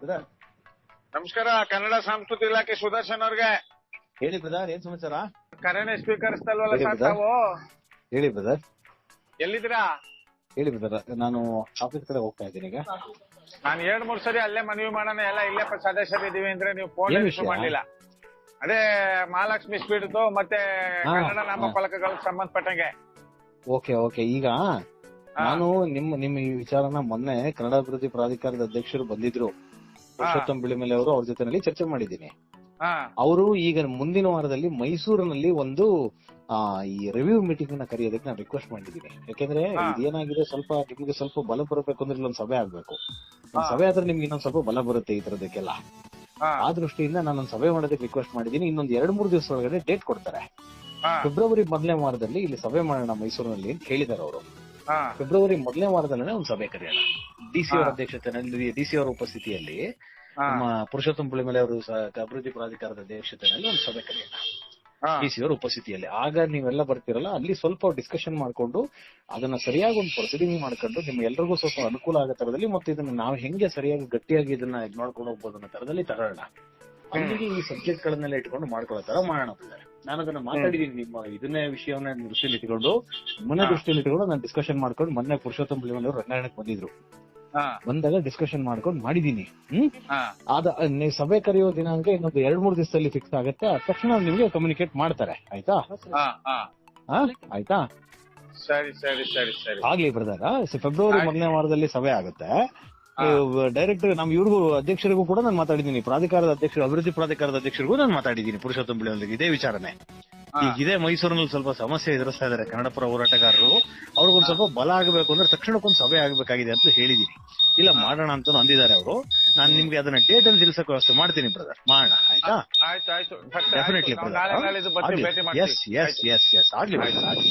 Brother? ನಮಸ್ಕಾರ ಕನ್ನಡ ಸಂಸ್ಕೃತಿ ಇಲಾಖೆ ಸುದರ್ಶನ್ ಅವ್ರಿಗೆ. ಹೇಳಿ ಬ್ರದರ್ ಏನ್ ಸಮಾಚಾರ? ಕರೆನೆ ಸ್ವೀಕರಿಸ್ತಲ್ವಲ್ಲ ಹೇಳಿ ಸರ್ brother. ತಾವು ಹೇಳಿ ಬ್ರದರ್. ಎಲ್ಲಿದ್ದೀರಾ? ಹೇಳಿ ಬ್ರದರ್ ನಾನು ಆಫೀಸ್ ಕಡೆ ಹೋಗ್ತಾ ಇದ್ದೀನಿ ಈಗ. ನಾನು ಎರಡ್ ಮೂರ್ ಸರಿ ಅಲ್ಲೇ ಮನವಿ ಮಾಡೋಣ ಎಲ್ಲ ಇಲ್ಲೇ ಪ- ಸದಸ್ಯರು ಇದೀವಿ ಅಂದ್ರೆ ನೀವು ಫೋನ್ ಏನ್ ವಿಷಯ? ಮಾಡ್ಲಿಲ್ಲ. ಅದೇ ಮಹಾಲಕ್ಷ್ಮಿ ಸ್ಪೀಡ್ದು ಮತ್ತೆ ಹಾ, ಕನ್ನಡ ನಾಮ ನಾಮಫಲಕಗಳಿಗೆ ಸಂಬಂಧಪಟ್ಟಂಗೆ. Okay okay. ಈಗ ಹಾ. ನಾನು ನಿಮ್ಮ ನಿಮ್ಮ ಈ ವಿಚಾರನ ಮೊನ್ನೆ ಕನ್ನಡ ಅಭಿವೃದ್ಧಿ ಪ್ರಾಧಿಕಾರದ ಅಧ್ಯಕ್ಷರು ಬಂದಿದ್ರು. ಪುರುಷೋತ್ತಮ್ ಬಿಳಿಮಲೆ ಅವರು ಅವ್ರ ಜೊತೆನಲ್ಲಿ ಚರ್ಚೆ ಮಾಡಿದ್ದೀನಿ. ಅವರು ಈಗ ಮುಂದಿನ ವಾರದಲ್ಲಿ ಮೈಸೂರಿನಲ್ಲಿ ಒಂದು ಆ, ಈ ರಿವ್ಯೂ ಮೀಟಿಂಗ್ನ ಕರೆಯೋದಕ್ಕೆ ನಾನು ರಿಕ್ವೆಸ್ಟ್ ಮಾಡಿದ್ದೀನಿ. ಯಾಕೆಂದ್ರೆ. ಇದೇನಾಗಿದೆ ಸ್ವಲ್ಪ ನಿಮ್ಗೆ ಸ್ವಲ್ಪ ಬಲ ಬರಬೇಕು ಅಂದ್ರೆ ಇಲ್ಲೊಂದು ಸಭೆ ಆಗ್ಬೇಕು. ಸಭೆ ಆದ್ರೆ ನಿಮ್ಗೆ ಇನ್ನೊಂದ್ ಸ್ವಲ್ಪ ಬಲ ಬರುತ್ತೆ ಈ ತರದಕ್ಕೆಲ್ಲ. ಆ ದೃಷ್ಟಿಯಿಂದ ನಾನು ಸಭೆ ಮಾಡೋದಕ್ಕೆ ರಿಕ್ವೆಸ್ಟ್ ಮಾಡಿದ್ದೀನಿ. ಇನ್ನೊಂದ್ ಎರಡ್ ಮೂರ್ ದಿವಸ ಒಳಗಡೆ ಡೇಟ್ ಕೊಡ್ತಾರೆ. ಫೆಬ್ರವರಿ ಮೊದಲನೇ ವಾರದಲ್ಲಿ ಇಲ್ಲಿ ಸಭೆ ಮಾಡೋಣ ಮೈಸೂರಿನಲ್ಲಿ ಅಂತ ಹೇಳಿದಾರೆ ಅವರು. ಫೆಬ್ರವರಿ ಮೊದಲನೇ ವಾರದಲ್ಲೇ ಒಂದು ಸಭೆ ಕರೆಯೋಣ. ಡಿಸಿ ಅವರ ಅಧ್ಯಕ್ಷತೆಯಲ್ಲಿ ಡಿ ಸಿ ಅವರ ಉಪಸ್ಥಿತಿಯಲ್ಲಿ ನಮ್ಮ ಪುರುಷೋತ್ತಮ ಪುಳಿಮಲೆ ಅವರು ಅಭಿವೃದ್ಧಿ ಪ್ರಾಧಿಕಾರದ ಅಧ್ಯಕ್ಷತೆಯಲ್ಲಿ ಒಂದು ಸಭೆ ಕರೆಯೋಣ. ಡಿ ಡಿಸಿ ಅವರ ಉಪಸ್ಥಿತಿಯಲ್ಲಿ. ಆಗ ನೀವೆಲ್ಲ ಬರ್ತಿರಲ್ಲ ಅಲ್ಲಿ ಸ್ವಲ್ಪ ಡಿಸ್ಕಷನ್ ಮಾಡ್ಕೊಂಡು ಅದನ್ನ ಸರಿಯಾಗಿ ಒಂದು ಪ್ರೊಸೀಡಿಂಗ್ ಮಾಡ್ಕೊಂಡು ನಿಮ್ಗೆ ಎಲ್ರಿಗೂ ಸ್ವಲ್ಪ ಅನುಕೂಲ ಆಗೋ ತರದಲ್ಲಿ ಮತ್ತೆ ಇದನ್ನ ನಾವು ಹೆಂಗೆ ಸರಿಯಾಗಿ ಗಟ್ಟಿಯಾಗಿ ಇದನ್ನ ಇದ್ ಮಾಡ್ಕೊಂಡು ಹೋಗ್ಬೋದು ಅನ್ನೋ ತರದಲ್ಲಿ ತಗೊಳ್ಳೋಣ ಅಲ್ಲಿಗೆ ಈ ಸಬ್ಜೆಕ್ಟ್ ಗಳನ್ನೆಲ್ಲ ಇಟ್ಕೊಂಡು ಮಾಡ್ಕೊಳ್ಳೋ ತರ ಮಾಡೋಣ. ನಾನು ಅದನ್ನ ಮಾತಾಡಿದೀನಿ ನಿಮ್ಮ ಇದನ್ನೇ ವಿಷಯವನ್ನ ದೃಷ್ಟಿಯಲ್ಲಿ ಇಟ್ಕೊಂಡು ಮೊನ್ನೆ. ದೃಷ್ಟಿಯಲ್ಲಿ ಇಟ್ಕೊಂಡು ನಾನು ಡಿಸ್ಕಷನ್ ಮಾಡ್ಕೊಂಡು ಮೊನ್ನೆ ಪುರುಷೋತ್ತಮ ಬಿಳಿಮಲೆ ಅವರು ರಂಗಾಯಣಕ್ಕೆ ಬಂದಿದ್ರು. ಬಂದಾಗ ಡಿಸ್ಕಷನ್ ಮಾಡ್ಕೊಂಡು ಮಾಡಿದೀನಿ. ಹ್ಮ್? ಆದ ನೀವು ಸಭೆ ಕರೆಯೋ ದಿನಾಂಕ ಇನ್ನೊಂದು ಎರಡ್ ಮೂರ್ ದಿವಸದಲ್ಲಿ ಫಿಕ್ಸ್ ಆಗುತ್ತೆ. ತಕ್ಷಣ ನಿಮ್ಗೆ ಕಮ್ಯುನಿಕೇಟ್ ಮಾಡ್ತಾರೆ. ಆಯ್ತಾ? ಆಯ್ತಾ? ಸರಿ ಸರಿ ಸರಿ ಸರಿ. ಆಗ್ಲಿ ಬ್ರದರ್ ಫೆಬ್ರವರಿ ಮೊದಲನೇ ವಾರದಲ್ಲಿ ಸಭೆ ಆಗುತ್ತೆ. ಡೈರೆಕ್ಟರ್ ಡೈರೆಕ್ಟ್ ನಮ್ ಇವ್ರಿಗೂ ಅಧ್ಯಕ್ಷರಿಗೂ ಕೂಡ ನಾನು ಮಾತಾಡಿದ್ದೀನಿ. ಪ್ರಾಧಿಕಾರದ ಅಧ್ಯಕ್ಷರು ಅಭಿವೃದ್ಧಿ ಪ್ರಾಧಿಕಾರದ ಅಧ್ಯಕ್ಷರಿಗೂ ನಾನು ಮಾತಾಡಿದ್ದೀನಿ. ಪುರುಷೋತ್ತಮ ಬಿಳಿಯೊಂದಿಗೆ ಇದೇ ವಿಚಾರನೆ. ಹಾ. ಈಗ ಇದೇ ಮೈಸೂರಿನಲ್ಲಿ ಸ್ವಲ್ಪ ಸಮಸ್ಯೆ ಎದುರಿಸ್ತಾ ಇದಾರೆ ಕನ್ನಡ ಪರ ಹೋರಾಟಗಾರರು. ಅವ್ರಿಗೊಂದ್ ಸ್ವಲ್ಪ ಬಲ ಆಗಬೇಕು ಅಂದ್ರೆ ತಕ್ಷಣಕ್ಕೊಂದು ಸಭೆ ಆಗ್ಬೇಕಾಗಿದೆ ಅಂತ ಹೇಳಿದೀನಿ. ಇಲ್ಲ ಮಾಡೋಣ ಅಂತ ಅಂದಿದ್ದಾರೆ ಅವರು. ನಾನು ನಿಮ್ಗೆ ಅದನ್ನ ಡೇಟ್ ಅಲ್ಲಿ ತಿಳಿಸಕ್ ವ್ಯವಸ್ಥೆ ಮಾಡ್ತೀನಿ ಬ್ರದರ್ ಮಾಡೋಣ ಆಯ್ತಾ? Definitely yes yes yes yes ಆಗ್ಲಿ, ಆಗ್ಲಿ.